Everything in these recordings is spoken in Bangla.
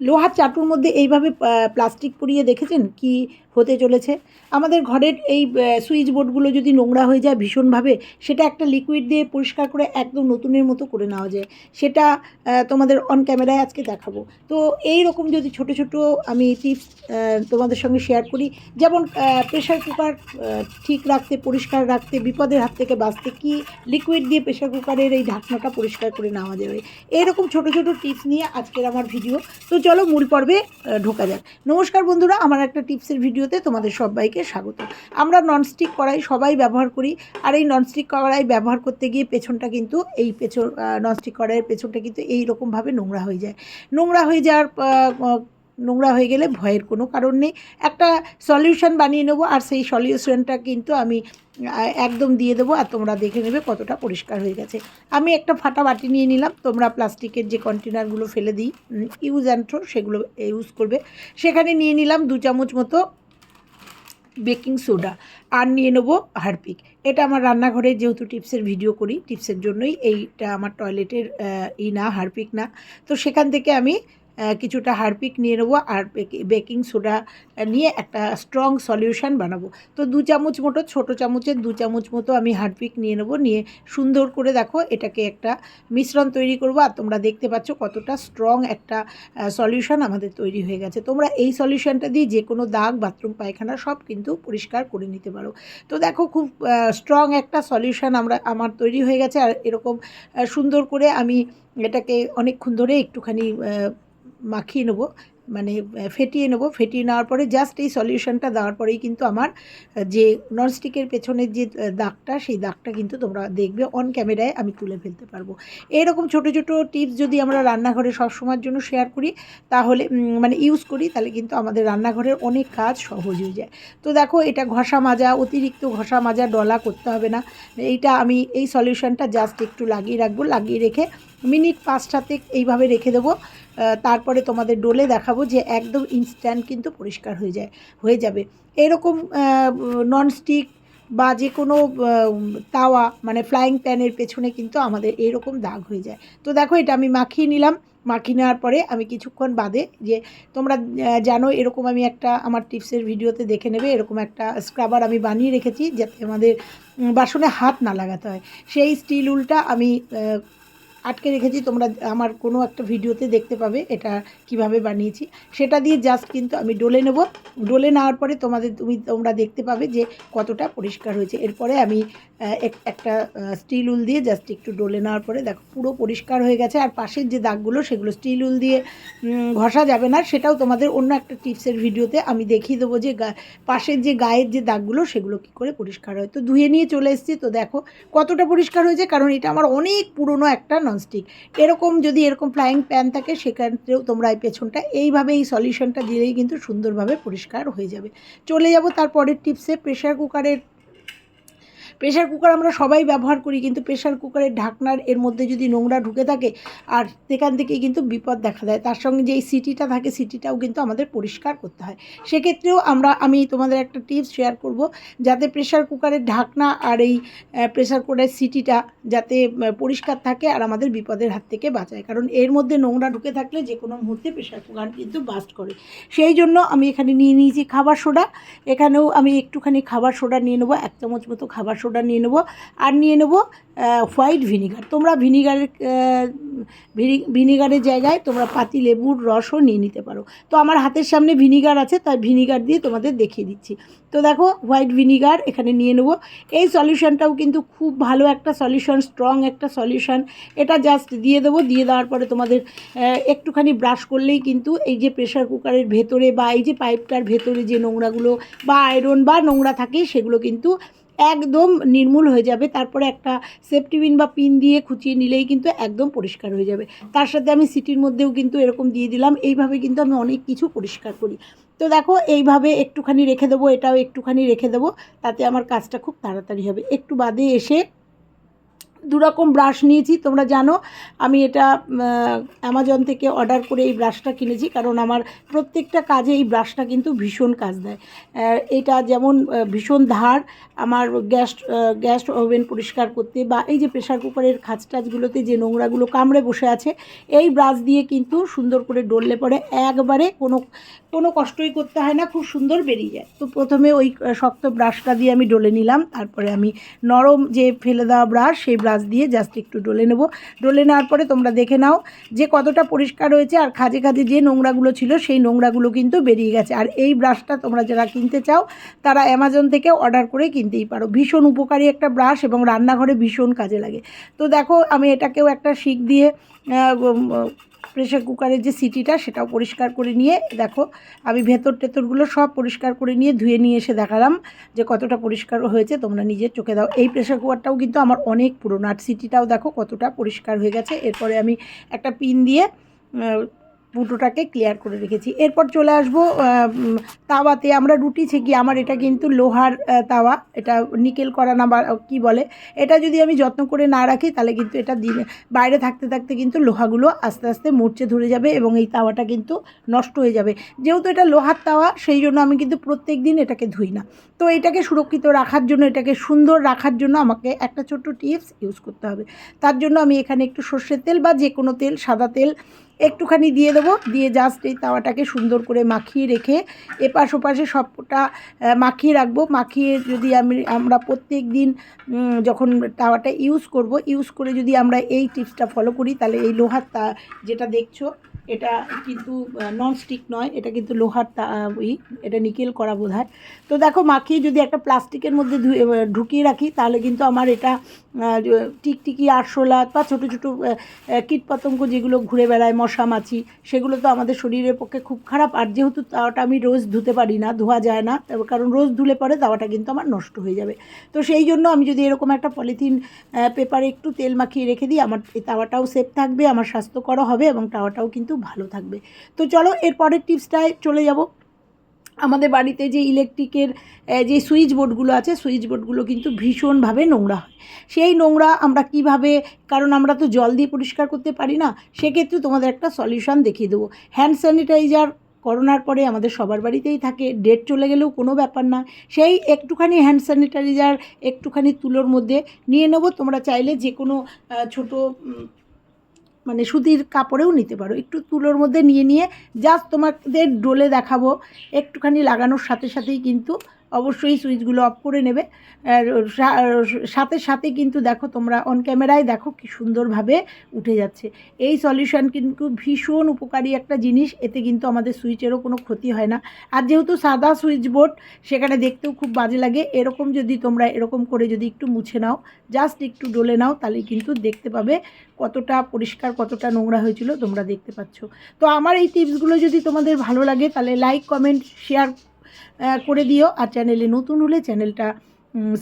লোহার চাটুর মধ্যে এইভাবে প্লাস্টিক পুড়িয়ে দেখেছেন কি হতে চলেছে? আমাদের ঘরের এই সুইচ বোর্ডগুলো যদি নোংরা হয়ে যায় ভীষণভাবে, সেটা একটা লিকুইড দিয়ে পরিষ্কার করে একদম নতুনের মতো করে নেওয়া যায়। সেটা তোমাদের অন ক্যামেরায় আজকে দেখাবো। তো এই রকম যদি ছোট ছোট আমি টিপস তোমাদের সঙ্গে শেয়ার করি, যেমন প্রেশার কুকার ঠিক রাখতে, পরিষ্কার রাখতে, বিপদের হাত থেকে বাঁচতে, কি লিকুইড দিয়ে প্রেশার কুকারের এই ঢাকনাটা পরিষ্কার করে নেওয়া যাবে। এরকম ছোট ছোট টিপস নিয়ে আজকের আমার ভিডিও তো চলো মূল পর্বে ঢোকা যাক। নমস্কার বন্ধুরা, আমার একটা টিপসের ভিডিওতে তোমাদের সবাইকে স্বাগত। আমরা ননস্টিক কড়াই সবাই ব্যবহার করি, আর এই ননস্টিক কড়াই ব্যবহার করতে গিয়ে পেছনটা কিন্তু এই পেছন ননস্টিক কড়াইয়ের পেছনটা কিন্তু এই রকমভাবে নোংরা হয়ে যায়। নোংরা হয়ে যাওয়ার নোংরা হয়ে গেলে ভয়ের কোনো কারণ নেই। একটা সলিউশন বানিয়ে নেব, আর সেই সলিউশনটা কিন্তু আমি একদম দিয়ে দেবো আর তোমরা দেখে নেবে কতটা পরিষ্কার হয়ে গেছে। আমি একটা ফাটা বাটি নিয়ে নিলাম, তোমরা প্লাস্টিকের যে কন্টেনারগুলো ফেলে দিই ইউজ অ্যান্ড থ্রো সেগুলো ইউজ করবে। সেখানে নিয়ে নিলাম দু চামচ মতো বেকিং সোডা আর নিয়ে নেব হারপিক। এটা আমার রান্নাঘরে যেহেতু টিপসের ভিডিও করি, টিপসের জন্যই এইটা আমার টয়লেটের ই না, হারপিক না। তো সেখান থেকে আমি কিছুটা হারপিক নিয়ে নেব আর বেকিং সোডা নিয়ে একটা স্ট্রং সলিউশন বানাবো। তো দু চামচ মতো, ছোটো চামচের দু চামচ মতো আমি হারপিক নিয়ে নেব। নিয়ে সুন্দর করে দেখো এটাকে একটা মিশ্রণ তৈরি করব আর তোমরা দেখতে পাচ্ছ কতটা স্ট্রং একটা সলিউশন আমাদের তৈরি হয়ে গেছে। তোমরা এই সলিউশনটা দিয়ে যে কোনো দাগ বাথরুম পায়খানা সব কিন্তু পরিষ্কার করে নিতে পারো। তো দেখো খুব স্ট্রং একটা সলিউশন আমরা, আমার তৈরি হয়ে গেছে। আর এরকম সুন্দর করে আমি এটাকে অনেকক্ষণ ধরে একটুখানি মাখিয়ে নেব মানে ফেটিয়ে নেব। ফেটিয়ে নেওয়ার পরে জাস্ট এই সলিউশনটা দেওয়ার পরেই কিন্তু আমার যে ননস্টিকের পেছনের যে দাগটা, সেই দাগটা কিন্তু তোমরা দেখবে অন ক্যামেরায় আমি তুলে ফেলতে পারব। এরকম ছোট ছোট টিপস যদি আমরা রান্নাঘরে সবসময়ের জন্য শেয়ার করি, তাহলে মানে ইউজ করি, তাহলে কিন্তু আমাদের রান্নাঘরের অনেক কাজ সহজ হয়ে যায়। তো দেখো, এটা ঘষা মাজা, অতিরিক্ত ঘষা মাজা, ডলা করতে হবে না। এইটা আমি এই সলিউশনটা জাস্ট একটু লাগিয়ে রাখব, লাগিয়ে রেখে মিনিট পাঁচ সাতেক এইভাবে রেখে দেবো। তারপরে তোমাদের ডোলে দেখাবো যে একদম ইনস্ট্যান্ট কিন্তু পরিষ্কার হয়ে যায়, হয়ে যাবে। এরকম ননস্টিক বা যে কোনো তাওয়া মানে ফ্লাইং প্যানের পেছনে কিন্তু আমাদের এরকম দাগ হয়ে যায়। তো দেখো এটা আমি মাখিয়ে নিলাম। মাখিয়ে নেওয়ার পরে আমি কিছুক্ষণ বাদে যে তোমরা জানো এরকম আমি একটা আমার টিপসের ভিডিওতে দেখে নেবে, এরকম একটা স্ক্রাবার আমি বানিয়ে রেখেছি যাতে আমাদের বাসনে হাত না লাগাতে হয়। সেই স্টিল উলটা আমি আটকে রেখেছি, তোমরা আমার কোনো একটা ভিডিওতে দেখতে পাবে এটা কীভাবে বানিয়েছি। সেটা দিয়ে জাস্ট কিন্তু আমি ডলে নেব। ডলে নেওয়ার পরে তোমাদের তুমি তোমরা দেখতে পাবে যে কতটা পরিষ্কার হয়েছে। এরপরে আমি এক- একটা স্টিল উল দিয়ে জাস্ট একটু ডলে নেওয়ার পরে দেখো পুরো পরিষ্কার হয়ে গেছে। আর পাশের যে দাগগুলো, সেগুলো স্টিল উল দিয়ে ঘষা যাবে না। সেটাও তোমাদের অন্য একটা টিপসের ভিডিওতে আমি দেখিয়ে দেবো যে পাশের যে গায়ের যে দাগগুলো, সেগুলো কী করে পরিষ্কার হয়। তো ধুয়ে নিয়ে চলে এসেছি। তো দেখো কতটা পরিষ্কার হয়েছে, কারণ এটা আমার অনেক পুরনো একটা ননস্টিক এরকম যদি এরকম ফ্লাইং প্যান থাকে, সেক্ষেত্রেও তোমরা এই পেছনটা এইভাবে এই সলিউশনটা দিলেই কিন্তু সুন্দরভাবে পরিষ্কার হয়ে যাবে। চলে যাব তারপরের টিপসে প্রেশার কুকারের প্রেশার কুকার আমরা সবাই ব্যবহার করি, কিন্তু প্রেশার কুকারের ঢাকনার এর মধ্যে যদি নোংরা ঢুকে থাকে, আর সেখান থেকেই কিন্তু বিপদ দেখা দেয়। তার সঙ্গে যে এই সিটিটা থাকে, সিটিটাও কিন্তু আমাদের পরিষ্কার করতে হয়। সেক্ষেত্রেও আমরা, আমি তোমাদের একটা টিপস শেয়ার করব, যাতে প্রেশার কুকারের ঢাকনা আর এই প্রেশার কুকারের সিটিটা যাতে পরিষ্কার থাকে আর আমাদের বিপদের হাত থেকে বাঁচায়। কারণ এর মধ্যে নোংরা ঢুকে থাকলে যে কোনো মুহূর্তে প্রেশার কুকার কিন্তু বাস্ট করে। সেই জন্য আমি এখানে নিয়ে নিয়েছি খাবার সোডা। এখানেও আমি একটুখানি খাবার সোডা নিয়ে নেব, এক চামচ মতো খাবার নিয়ে নেব আর নিয়ে নেব হোয়াইট ভিনিগার তোমরা ভিনিগারের ভিনিগারের জায়গায় তোমরা পাতি লেবুর রসও নিয়ে নিতে পারো। তো আমার হাতের সামনে ভিনিগার আছে, তাই ভিনিগার দিয়ে তোমাদের দেখিয়ে দিচ্ছি। তো দেখো হোয়াইট ভিনিগার এখানে নিয়ে নেব। এই সলিউশনটাও কিন্তু খুব ভালো একটা সলিউশন স্ট্রং একটা সলিউশন এটা জাস্ট দিয়ে দেবো, দিয়ে দেওয়ার পরে তোমাদের একটুখানি ব্রাশ করলেই কিন্তু এই যে প্রেশার কুকারের ভেতরে বা এই যে পাইপটার ভেতরে যে নোংরাগুলো বা আয়রন বা নোংরা থাকে, সেগুলো কিন্তু একদম নির্মূল হয়ে যাবে। তারপরে একটা সেফটি পিন বা পিন দিয়ে খুঁচিয়ে নিলেই কিন্তু একদম পরিষ্কার হয়ে যাবে। তার সাথে আমি সিটির মধ্যেও কিন্তু এরকম দিয়ে দিলাম। এইভাবে কিন্তু আমি অনেক কিছু পরিষ্কার করি। তো দেখো, এইভাবে একটুখানি রেখে দেবো, এটাও একটুখানি রেখে দেবো। তাতে আমার কাজটা খুব তাড়াতাড়ি হবে। একটু বাদে এসে দুরকম ব্রাশ নিয়েছি, তোমরা জানো। আমি এটা অ্যামাজন থেকে অর্ডার করে এই ব্রাশটা কিনেছি, কারণ আমার প্রত্যেকটা কাজে এই ব্রাশটা কিন্তু ভীষণ কাজ দেয়। এটা যেমন ভীষণ ধার, আমার গ্যাস গ্যাস ওভেন পরিষ্কার করতে বা এই যে প্রেশার কুকারের খাঁচ টাচগুলোতে যে নোংরাগুলো কামড়ে বসে আছে, এই ব্রাশ দিয়ে কিন্তু সুন্দর করে ডললে পরে একবারে কোনো কোনো কষ্টই করতে হয় না, খুব সুন্দর বেরিয়ে যায়। তো প্রথমে ওই শক্ত ব্রাশটা দিয়ে আমি ডলে নিলাম, তারপরে আমি নরম যে ফেলে দেওয়া ব্রাশ সেই ব্রাশ দিয়ে জাস্ট একটু ডলে নেব। ডলে নেওয়ার পরে তোমরা দেখে নাও যে কতটা পরিষ্কার হয়েছে আর খাজে খাজে যে নোংরাগুলো ছিল সেই নোংরাগুলো কিন্তু বেরিয়ে গেছে। আর এই ব্রাশটা তোমরা যারা কিনতে চাও, তারা অ্যামাজন থেকে অর্ডার করে কিনতেই পারো। ভীষণ উপকারী একটা ব্রাশ এবং রান্নাঘরে ভীষণ কাজে লাগে। তো দেখো, আমি এটাকেও একটা শিক দিয়ে প্রেশার কুকারের যে সিটিটা, সেটাও পরিষ্কার করে নিয়ে, দেখো, আমি ভেতর টেতরগুলো সব পরিষ্কার করে নিয়ে ধুয়ে নিয়ে এসে দেখালাম যে কতটা পরিষ্কার হয়েছে, তোমরা নিজের চোখে দাও। এই প্রেশার কুকারটাও কিন্তু আমার অনেক পুরোনো, আর সিটিটাও দেখো কতটা পরিষ্কার হয়ে গেছে। এরপরে আমি একটা পিন দিয়ে আহ, ফুটোটাকে ক্লিয়ার করে রেখেছি। এরপর চলে আসব তাওয়াতে। আমরা রুটি ছেঁকি আমার এটা কিন্তু লোহার তাওয়া। এটা নিকেল করা না বা কী বলে? এটা যদি আমি যত্ন করে না রাখি তাহলে কিন্তু এটা দিনে বাইরে থাকতে থাকতে কিন্তু লোহাগুলো আস্তে আস্তে মরচে ধরে যাবে এবং এই তাওয়াটা কিন্তু নষ্ট হয়ে যাবে। যেহেতু এটা লোহার তাওয়া সেই জন্য আমি কিন্তু প্রত্যেক দিন এটাকে ধুই না। তো এটাকে সুরক্ষিত রাখার জন্য এটাকে সুন্দর রাখার জন্য আমাকে একটা ছোট্ট টিপস ইউজ করতে হবে। তার জন্য আমি এখানে একটু সর্ষের তেল বা যে কোনো তেল সাদা তেল একটুখানি দিয়ে দেবো। দিয়ে জাস্ট এই তাওয়াটাকে সুন্দর করে মাখিয়ে রেখে এপাশ ওপাশে সবটা মাখিয়ে রাখব। মাখিয়ে যদি আমি, আমরা প্রত্যেক দিন যখন তাওয়াটা ইউজ করব ইউজ করে যদি আমরা এই টিপসটা ফলো করি, তাহলে এই লোহার তা, যেটা দেখছ এটা কিন্তু নন স্টিক নয়, এটা কিন্তু লোহার ই, এটা নিকেল করা বোধ হয়। তো দেখো মাখিয়ে যদি একটা প্লাস্টিকের মধ্যে ধুয়ে ঢুকিয়ে রাখি, তাহলে কিন্তু আমার এটা টিকটিকি আরশোলা বা ছোটো ছোটো কীটপতঙ্গ যেগুলো ঘুরে বেড়ায়, মশা, মাছি, সেগুলো তো আমাদের শরীরের পক্ষে খুব খারাপ। আর যেহেতু তাওয়াটা আমি রোজ ধুতে পারি না, ধোয়া যায় না কারণ রোজ ধুলে পরে তাওয়াটা কিন্তু আমার নষ্ট হয়ে যাবে। তো সেই জন্য আমি যদি এরকম একটা পলিথিন পেপারে একটু তেল মাখিয়ে রেখে দিই, আমার এই তাওয়াটাও সেফ থাকবে, আমার স্বাস্থ্যকরও হবে এবং তাওয়াটাও কিন্তু ভালো থাকবে। তো চলো, এর পরের টিপসটায় চলে যাব। আমাদের বাড়িতে যে ইলেকট্রিকের যে সুইচ বোর্ডগুলো আছে সুইচ বোর্ডগুলো কিন্তু ভীষণভাবে নোংরা হয়। সেই নোংরা আমরা কীভাবে, কারণ আমরা তো জল দিয়ে পরিষ্কার করতে পারি না, সেক্ষেত্রে তোমাদের একটা সলিউশন দেখিয়ে দেবো। হ্যান্ড স্যানিটাইজার করোনার পরে আমাদের সবার বাড়িতেই থাকে ডেট চলে গেলেও কোনো ব্যাপার না। সেই একটুখানি হ্যান্ড স্যানিটাইজার একটুখানি তুলোর মধ্যে নিয়ে নেব। তোমরা চাইলে যে কোনো ছোটো মানে সুতির কাপড়েও নিতে পারো। একটু তুলোর মধ্যে নিয়ে নিয়ে জাস্ট তোমাদের ডোলে দেখাবো। একটুখানি লাগানোর সাথে সাথেই কিন্তু অবশ্যই সুইচগুলো অফ করে নেবে। সাথে সাথে কিন্তু দেখো তোমরা অন ক্যামেরায় দেখো কি সুন্দরভাবে উঠে যাচ্ছে। এই সলিউশন কিন্তু ভীষণ উপকারী একটা জিনিস, এতে কিন্তু আমাদের সুইচেরও কোনো ক্ষতি হয় না। আর যেহেতু সাদা সুইচ বোর্ড, সেখানে দেখতেও খুব বাজে লাগে। এরকম যদি তোমরা এরকম করে যদি একটু মুছে নাও জাস্ট একটু ডলে নাও, তাহলে কিন্তু দেখতে পাবে কতটা পরিষ্কার, কতটা নোংরা হয়েছিল তোমরা দেখতে পাচ্ছ। তো আমার এই টিপসগুলো যদি তোমাদের ভালো লাগে, তাহলে লাইক কমেন্ট শেয়ার করে দিও আর চ্যানেলে নতুন হলে চ্যানেলটা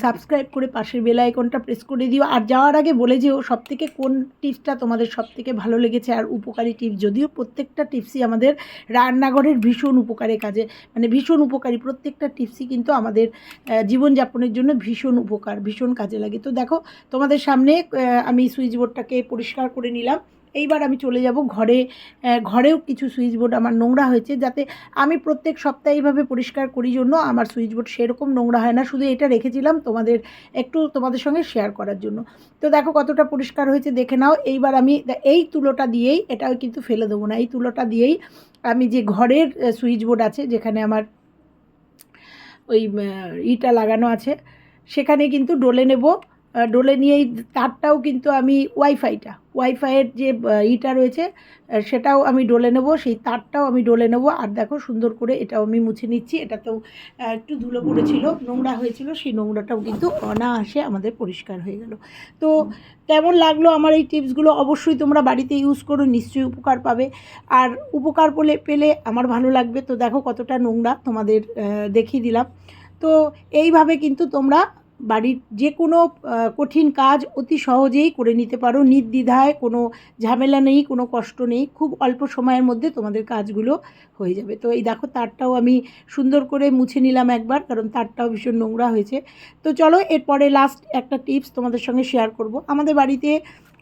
সাবস্ক্রাইব করে পাশের বেল আইকনটা প্রেস করে দিও। আর যাওয়ার আগে বলে যেও সব থেকে কোন টিপসটা তোমাদের সব থেকে ভালো লেগেছে আর উপকারী টিপস যদিও প্রত্যেকটা টিপসই আমাদের রান্নাঘরের ভীষণ উপকারে কাজে মানে ভীষণ উপকারী। প্রত্যেকটা টিপসই কিন্তু আমাদের জীবনযাপনের জন্য ভীষণ উপকার, ভীষণ কাজে লাগে। তো দেখো, তোমাদের সামনে আমি সুইচ বোর্ডটাকে পরিষ্কার করে নিলাম। এইবার আমি চলে যাব ঘরে ঘরেও কিছু সুইচ বোর্ড আমার নোংরা হয়েছে যাতে আমি প্রত্যেক সপ্তাহে এইভাবে পরিষ্কার করি জন্য আমার সুইচ বোর্ড সেরকম নোংরা হয় না। শুধু এটা রেখেছিলাম তোমাদের, একটু তোমাদের সঙ্গে শেয়ার করার জন্য। তো দেখো কতটা পরিষ্কার হয়েছে, দেখে নাও। এইবার আমি এই তুলোটা দিয়েই, এটাও কিন্তু ফেলে দেবো না, এই তুলোটা দিয়েই আমি যে ঘরের সুইচ বোর্ড আছে, যেখানে আমার ওই ইটা লাগানো আছে, সেখানে কিন্তু ডলে নেব। ডলে নিয়ে এই তারটাও কিন্তু আমি ওয়াইফাইটা, ওয়াইফাইয়ের যে ইটা রয়েছে সেটাও আমি ডলে নেব, সেই তারটাও আমি ডলে নেব। আর দেখো সুন্দর করে এটাও আমি মুছে নিচ্ছি, এটাতেও একটু ধুলো পড়েছিল, নোংরা হয়েছিল, সেই নোংরাটাও কিন্তু অনায়াসে আমাদের পরিষ্কার হয়ে গেল। তো কেমন লাগল আমার এই টিপসগুলো? অবশ্যই তোমরা বাড়িতে ইউজ করো, নিশ্চয়ই উপকার পাবে। আর উপকার পেলে পেলে আমার ভালো লাগবে। তো দেখো কতটা নোংরা তোমাদের দেখিয়ে দিলাম। তো এইভাবে কিন্তু তোমরা বাড়ির যে কোনো কঠিন কাজ অতি সহজেই করে নিতে পারো। নির্দ্বিধায় কোনো ঝামেলা নেই, কোনো কষ্ট নেই। খুব অল্প সময়ের মধ্যে তোমাদের কাজগুলো হয়ে যাবে। তো এই দেখো, তারটাও আমি সুন্দর করে মুছে নিলাম একবার, কারণ তারটাও ভীষণ নোংরা হয়েছে। তো চলো, এরপরে লাস্ট একটা টিপস তোমাদের সঙ্গে শেয়ার করব। আমাদের বাড়িতে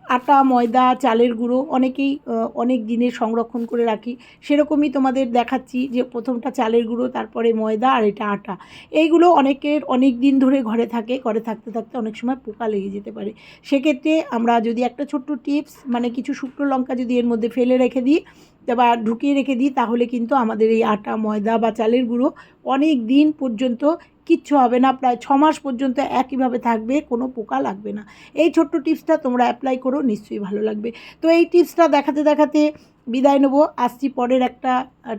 আটা, ময়দা, চালের গুঁড়ো অনেকেই অনেক দিনে সংরক্ষণ করে রাখি। সেরকমই তোমাদের দেখাচ্ছি যে প্রথমটা চালের গুঁড়ো, তারপরে ময়দা আর এটা আটা। এইগুলো অনেকের অনেক দিন ধরে ঘরে থাকে, ঘরে থাকতে থাকতে অনেক সময় পোকা লেগে যেতে পারে। সেক্ষেত্রে আমরা যদি একটা ছোট্ট টিপস মানে কিছু শুকনো লঙ্কা যদি এর মধ্যে ফেলে রেখে দিই বা ঢুকিয়ে রেখে দিই, তাহলে কিন্তু আমাদের এই আটা, ময়দা বা চালের গুঁড়ো অনেক দিন পর্যন্ত কিচ্ছু হবে না, প্রায় ছ মাস পর্যন্ত একইভাবে থাকবে, কোনো পোকা লাগবে না। এই ছোট্ট টিপসটা তোমরা অ্যাপ্লাই করো, নিশ্চয়ই ভালো লাগবে। তো এই টিপসটা দেখাতে দেখাতে বিদায় নেব। আসছি পরের একটা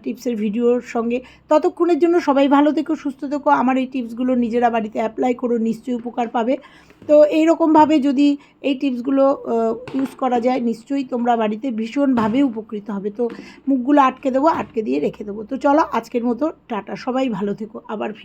টিপসের ভিডিওর সঙ্গে। ততক্ষণের জন্য সবাই ভালো থেকো, সুস্থ থেকো। আমার এই টিপসগুলো নিজেরা বাড়িতে অ্যাপ্লাই করো, নিশ্চয়ই উপকার পাবে। তো এই এইরকমভাবে যদি এই টিপসগুলো ইউজ করা যায়, নিশ্চয়ই তোমরা বাড়িতে ভীষণভাবে উপকৃত হবে। তো মুখগুলো আটকে দেবো, আটকে দিয়ে রেখে দেবো। তো চলো আজকের মতো, টাটা। সবাই ভালো থেকো। আবার ফিরে